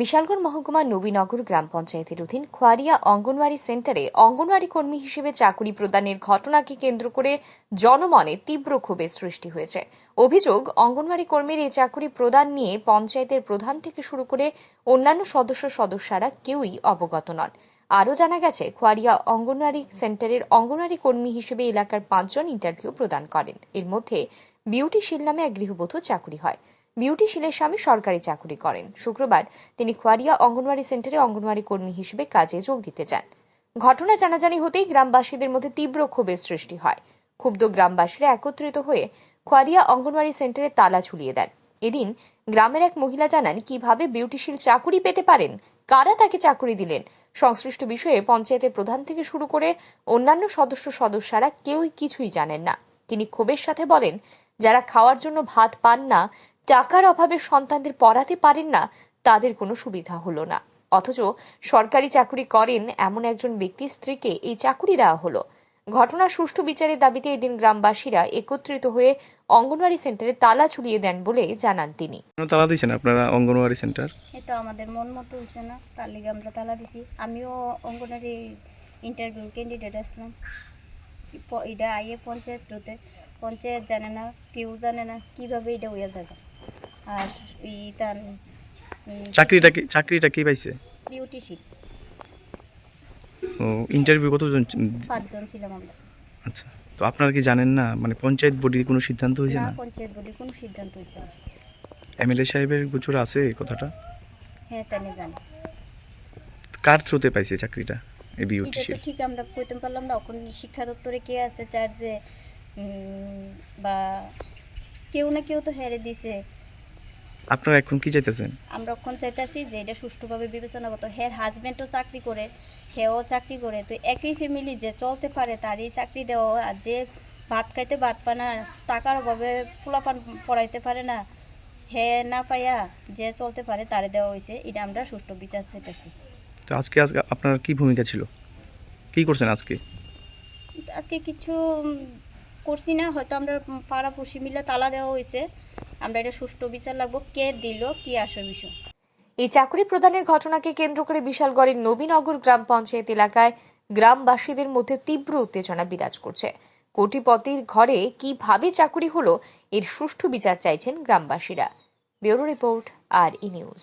বিশালগড় মহকুমার নবীনগর গ্রাম পঞ্চায়েতের অধীন খোয়ারিয়া অঙ্গনওয়াড়ি সেন্টারে অঙ্গনওয়াড়ি কর্মী হিসেবে চাকুরি প্রদানের ঘটনাকে কেন্দ্র করে জনমনে তীব্র ক্ষোভের সৃষ্টি হয়েছে। অভিযোগ, অঙ্গনওয়াড়ি কর্মীর এই চাকুরি প্রদান নিয়ে পঞ্চায়েতের প্রধান থেকে শুরু করে অন্যান্য সদস্য সদস্যরা কেউই অবগত নন। আরও জানা গেছে, খোয়ারিয়া অঙ্গনওয়াড়ি সেন্টারের অঙ্গনওয়াড়ি কর্মী হিসেবে এলাকার পাঁচজন ইন্টারভিউ প্রদান করেন। এর মধ্যে বিউটি শীল নামে এক গৃহবধূ চাকুরি হয়। বিউটি শীলের স্বামী সরকারি চাকুরি করেন। শুক্রবার তিনি খোয়ারিয়া অঙ্গনওয়াড়ি সেন্টারে অঙ্গনওয়াড়ি কর্মী হিসেবে কাজে যোগ দিতে যান। ঘটনা জানাজানি হতেই গ্রামবাসীদের মধ্যে তীব্র ক্ষোভের সৃষ্টি হয়। ক্ষুব্ধ গ্রামবাসীরা একত্রিত হয়ে খোয়ারিয়া অঙ্গনওয়াড়ি সেন্টারে তালা ঝুলিয়ে দেন। এদিন গ্রামের এক মহিলা জানান, কীভাবে বিউটিশীল চাকুরি পেতে পারেন? কারা তাকে চাকুরি দিলেন? সংশ্লিষ্ট বিষয়ে পঞ্চায়েতের প্রধান থেকে শুরু করে অন্যান্য সদস্য সদস্যরা কেউই কিছুই জানেন না। তিনি ক্ষোভের সাথে বলেন, যারা খাওয়ার জন্য ভাত পান না টাকার অভাবে সন্তানদের পড়াতে পারেন না তাদের কোনো সুবিধা হলো না। অথচ সরকারি চাকুরি করেন এমন একজন ব্যক্তির স্ত্রীকে এই চাকুরি দেওয়া হলো। ঘটনা সুষ্ঠু বিচারের দাবিতে এদিন গ্রামবাসীরা একত্রিত হয়ে অঙ্গনওয়াড়ি সেন্টারে তালা ঝুলিয়ে দেন বলে জানান তিনি। কেন তালা দিয়েছেন আপনারা অঙ্গনওয়াড়ি সেন্টার? তো আমাদের মন মতো হয়েছে না তার লিগে আমরা তালা দিছি। আমিও অঙ্গনারী ইন্টারভিউ ক্যান্ডিডেট আসলাম। এটা আইয়ে পঞ্চায়েত রোতে পঞ্চায়েত জানে না কেউ জানে না কীভাবে এটা হইয়া যাবে। আর ই তার চাকরিটা কি চাকরিটা কি পাইছে? বিউটিশিপ ও ইন্টারভিউ কতজন পাঁচজন ছিলাম আমরা। আচ্ছা তো আপনারা কি জানেন না মানে পঞ্চায়েত বডির কোনো সিদ্ধান্ত হয়েছে না পঞ্চায়েত বডির কোনো সিদ্ধান্ত হয়েছে না। এমএলএ সাহেবের গোচর আছে এই কথাটা? হ্যাঁ তাই জানি। কার থ্রুতে পাইছে চাকরিটা এই তো ঠিক আমরা কইতে পারলাম না এখন শিক্ষা দপ্তরে কে আছে চার যে উম, বা কেউ না কেউ তো হেরে দিছে। আপনারা এখন কি চাইতেছেন? আমরা এখন চাইতেছি যে এটা সুষ্ঠুভাবে বিবেচনা করতো হের হাজব্যান্ডও চাকরি করে হেও চাকরি করে তো একই ফ্যামিলি যে চলতে পারে তারই চাকরি দেওয়া আর যে ভাত খাইতে ভাত পায় না টাকার অভাবে ফুলাপান পড়াইতে পারে না হে না পাইয়া যে চলতে পারে তারে দেওয়া হয়েছে এটা আমরা সুষ্ঠু বিচার চাইতেছি। তো আজকে আজকে আপনার কি ভূমিকা ছিল? কি করছেন আজকে? আজকে কিছু করছি না হয়তো আমরা উম, পাড়াপড়শি মিলে তালা দেওয়া হয়েছে আমরা এটা সুষ্ঠু বিচার লাগবো। কে দিল, কি আসল বিষয়? এই চাকরি প্রদানের ঘটনাকে কেন্দ্র করে বিশালগড়ের নবীনগর গ্রাম পঞ্চায়েত এলাকায় গ্রামবাসীদের মধ্যে তীব্র উত্তেজনা বিরাজ করছে। কোটিপতির ঘরে কীভাবে চাকরি হলো, এর সুষ্ঠু বিচার চাইছেন গ্রামবাসীরা। Bureau report, R E news.